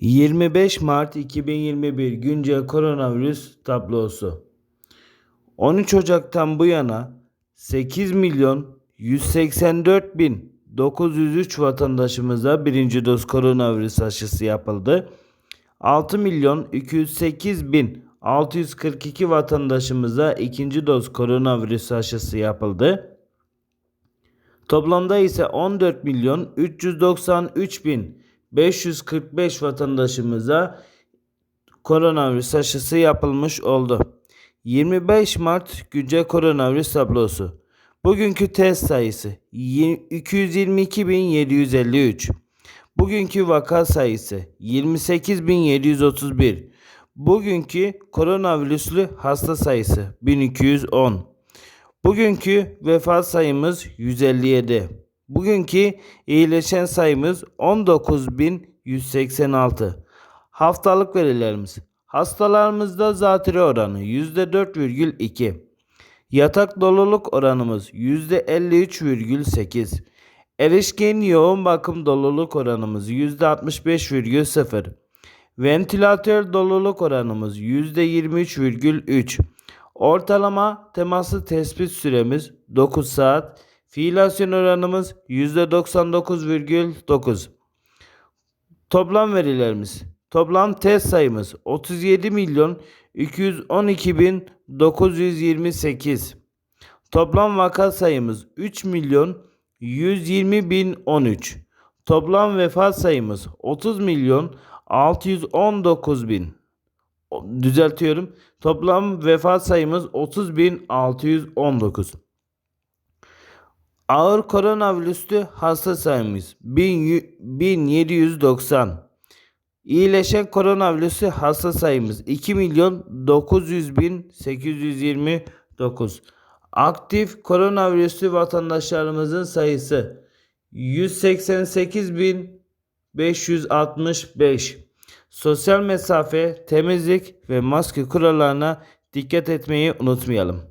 25 Mart 2021 güncel koronavirüs tablosu. 13 Ocak'tan bu yana 8 milyon 184 bin 903 vatandaşımıza birinci doz koronavirüs aşısı yapıldı. 6 milyon 208 bin 642 vatandaşımıza ikinci doz koronavirüs aşısı yapıldı. Toplamda ise 14 milyon 393 bin 545 vatandaşımıza koronavirüs aşısı yapılmış oldu. 25 Mart güncel koronavirüs tablosu. Bugünkü test sayısı y- 222.753. Bugünkü vaka sayısı 28.731. Bugünkü koronavirüslü hasta sayısı 1210. Bugünkü vefat sayımız 157. Bugünkü iyileşen sayımız 19.186. Haftalık verilerimiz. Hastalarımızda zatürre oranı %4,2. Yatak doluluk oranımız %53,8. Erişkin yoğun bakım doluluk oranımız %65,0. Ventilatör doluluk oranımız %23,3. Ortalama teması tespit süremiz 9 saat. Fiilasyon oranımız %99,9. Toplam verilerimiz. Toplam test sayımız 37 milyon 212 bin 928. Toplam vaka sayımız 3 milyon 120 bin 13. Toplam vefat sayımız 30 milyon 619 bin. Düzeltiyorum. Toplam vefat sayımız 30.619. Ağır koronavirüslü hasta sayımız 1000 1790. İyileşen koronavirüslü hasta sayımız 2 milyon 900 bin 829. Aktif koronavirüslü vatandaşlarımızın sayısı 188 bin 565. Sosyal mesafe, temizlik ve maske kurallarına dikkat etmeyi unutmayalım.